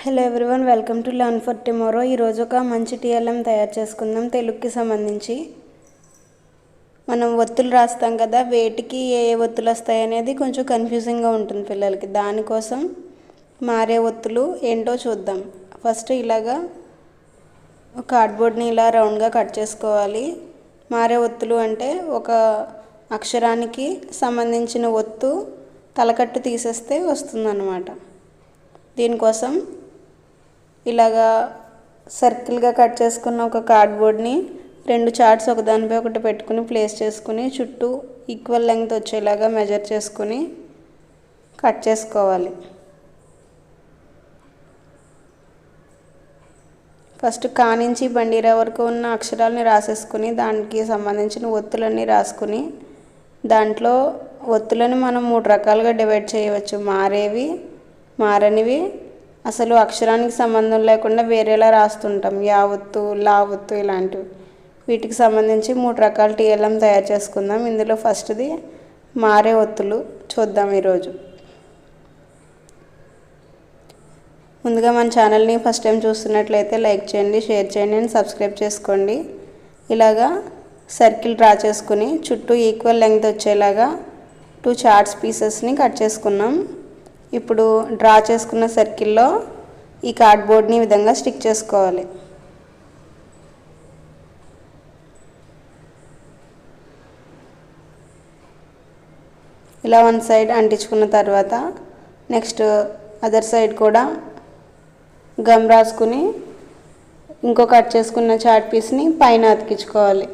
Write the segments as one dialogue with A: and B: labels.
A: Hello everyone welcome to learn for tomorrow ఈరోజు ఒక మంచి టీఎల్ఎం తయారు చేసుకుందాం. తెలుగుకి సంబంధించి మనం ఒత్తులు రాస్తాం కదా వేటికి ఏ ఏ ఒత్తులు వస్తాయి అనేది కొంచెం కన్ఫ్యూజింగ్గా ఉంటుంది పిల్లలకి. దానికోసం మారే ఒత్తులు ఏంటో చూద్దాం. ఫస్ట్ ఇలాగా కార్డ్బోర్డ్ని ఇలా రౌండ్గా కట్ చేసుకోవాలి. మారే ఒత్తులు అంటే ఒక అక్షరానికి సంబంధించిన ఒత్తు తలకట్టు తీసేస్తే వస్తుందన్నమాట. దీనికోసం ఇలాగా సర్కిల్గా కట్ చేసుకున్న ఒక కార్డ్బోర్డ్ని రెండు చార్ట్స్ ఒకదానిపై ఒకటి పెట్టుకుని ప్లేస్ చేసుకుని చుట్టూ ఈక్వల్ లెంగ్త్ వచ్చేలాగా మెజర్ చేసుకుని కట్ చేసుకోవాలి. ఫస్ట్ కా నుంచి బండిరా వరకు ఉన్న అక్షరాలని రాసేసుకుని దానికి సంబంధించిన ఒత్తులన్నీ రాసుకుని దాంట్లో ఒత్తులను మనం మూడు రకాలుగా డివైడ్ చేయవచ్చు. మారేవి మారనివి అసలు అక్షరానికి సంబంధం లేకుండా వేరేలా రాస్తుంటాం. యా ఒత్తు లా ఒత్తు ఇలాంటివి. వీటికి సంబంధించి మూడు రకాల టీఎల్ఎం తయారు చేసుకుందాం. ఇందులో ఫస్ట్ది మారే ఒత్తులు చూద్దాం ఈరోజు. ముందుగా మన ఛానల్ని ఫస్ట్ టైం చూస్తున్నట్లయితే లైక్ చేయండి షేర్ చేయండి అండ్ సబ్స్క్రైబ్ చేసుకోండి. ఇలాగా సర్కిల్ డ్రా చేసుకుని చుట్టూ ఈక్వల్ లెంగ్త్ వచ్చేలాగా టూ చార్ట్స్ పీసెస్ని కట్ చేసుకున్నాం. ఇప్పుడు డ్రా చేసుకున్న సర్కిల్లో ఈ కార్డ్బోర్డ్ని ఈ విధంగా స్టిక్ చేసుకోవాలి. ఇలా వన్ సైడ్ అంటించుకున్న తర్వాత నెక్స్ట్ అదర్ సైడ్ కూడా గమ్ రాసుకుని ఇంకో కట్ చేసుకున్న చాట్ పీస్ని పైన అతికించుకోవాలి.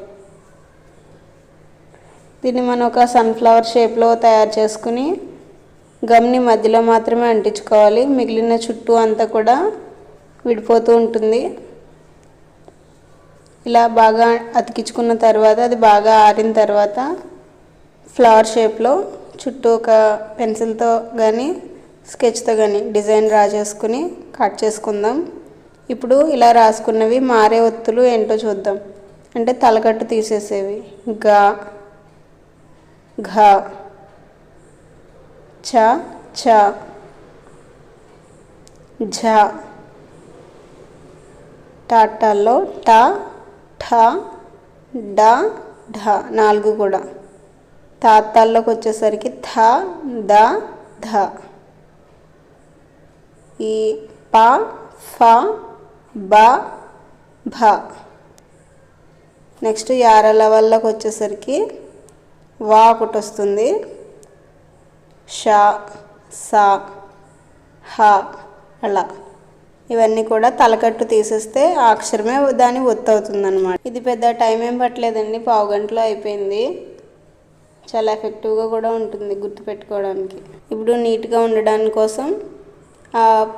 A: దీన్ని మనం ఒక సన్ఫ్లవర్ షేప్లో తయారు చేసుకుని గమ్ని మధ్యలో మాత్రమే అంటించుకోవాలి. మిగిలిన చుట్టూ అంతా కూడా విడిపోతూ ఉంటుంది. ఇలా బాగా అతికించుకున్న తర్వాత అది బాగా ఆరిన తర్వాత ఫ్లవర్ షేప్లో చుట్టూ ఒక పెన్సిల్తో కానీ స్కెచ్తో కానీ డిజైన్ డ్రా చేసుకుని కట్ చేసుకుందాం. ఇప్పుడు ఇలా రాసుకున్నవి మారే ఒత్తులు ఏంటో చూద్దాం. అంటే తలకట్టు తీసేసేవి. గా. ఘ. చ చ. ఝ. టాటాలో ట ఠ డ ఢ. నాలుగు కూడా. తాతాల్లోకి వచ్చేసరికి థ ద ధ. ఈ ప ఫ బ భ. నెక్స్ట్ యారల వల్లకి వచ్చేసరికి వా ఒకటి వస్తుంది. షా సా హ అలా ఇవన్నీ కూడా తలకట్టు తీసేస్తే అక్షరమే దాని ఒత్తు అవుతుంది ఇది పెద్ద టైం ఏం పట్టలేదండి. పావు గంటలో అయిపోయింది. చాలా ఎఫెక్టివ్గా కూడా ఉంటుంది గుర్తుపెట్టుకోవడానికి. ఇప్పుడు నీట్గా ఉండడానికి కోసం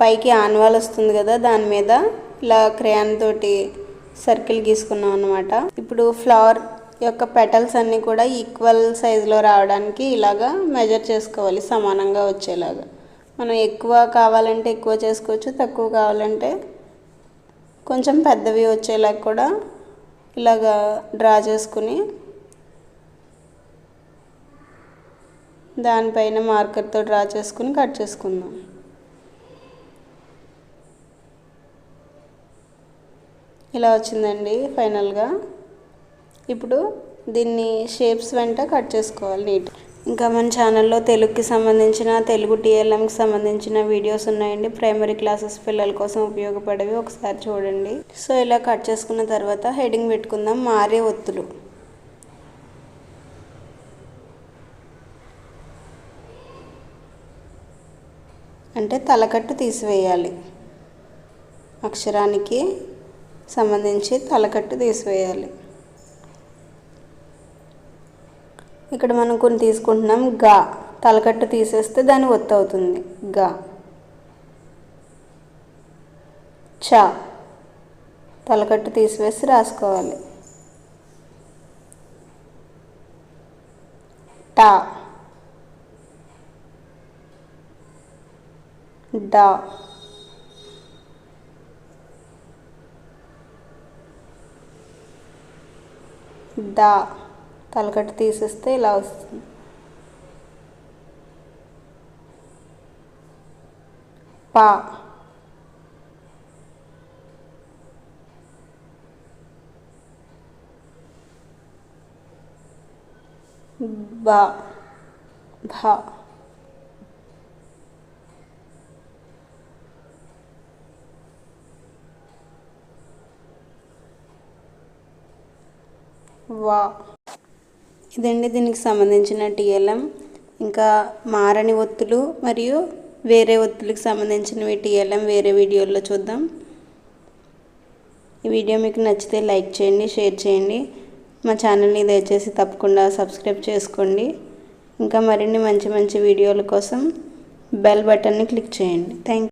A: పైకి ఆన్వాల్ వస్తుంది కదా దాని మీద ఇలా క్రేయాన్ తోటి సర్కిల్ గీసుకున్నాం అనమాట ఇప్పుడు ఫ్లవర్ యొక్క పెటల్స్ అన్నీ కూడా ఈక్వల్ సైజులో రావడానికి ఇలాగా మెజర్ చేసుకోవాలి సమానంగా వచ్చేలాగా. మనం ఎక్కువ కావాలంటే ఎక్కువ చేసుకోవచ్చు తక్కువ కావాలంటే కొంచెం పెద్దవి వచ్చేలాగా కూడా ఇలాగా డ్రా చేసుకుని దానిపైన మార్కర్తో డ్రా చేసుకుని కట్ చేసుకుందాం. ఇలా వచ్చిందండి ఫైనల్గా ఇప్పుడు దీన్ని షేప్స్ వెంట కట్ చేసుకోవాలి నీట్ ఇంకా మన ఛానల్లో తెలుగుకి సంబంధించిన తెలుగు టీఎల్ఎంకి సంబంధించిన వీడియోస్ ఉన్నాయండి. ప్రైమరీ క్లాసెస్ పిల్లల కోసం ఉపయోగపడేవి ఒకసారి చూడండి. సో ఇలా కట్ చేసుకున్న తర్వాత హెడింగ్ పెట్టుకుందాం. మారే ఒత్తులు. అంటే తలకట్టు తీసివేయాలి. అక్షరానికి సంబంధించి తలకట్టు తీసివేయాలి. ఇక్కడ మనం కొన్ని తీసుకుంటున్నాం. గా. తలకట్టు తీసేస్తే దాని ఒత్తు అవుతుంది. గా. చ. తలకట్టు తీసివేసి రాసుకోవాలి. టా. డా. దా. तलगट तीस इला वो पा बा भा वा wow. ఇదండి దీనికి సంబంధించిన టీఎల్ఎం. ఇంకా మారని ఒత్తులు మరియు వేరే ఒత్తులకు సంబంధించినవి టీఎల్ఎం వేరే వీడియోల్లో చూద్దాం. ఈ వీడియో మీకు నచ్చితే లైక్ చేయండి షేర్ చేయండి. మా ఛానల్ని దయచేసి తప్పకుండా సబ్స్క్రైబ్ చేసుకోండి. ఇంకా మరిన్ని మంచి మంచి వీడియోల కోసం బెల్ బటన్ని క్లిక్ చేయండి. థ్యాంక్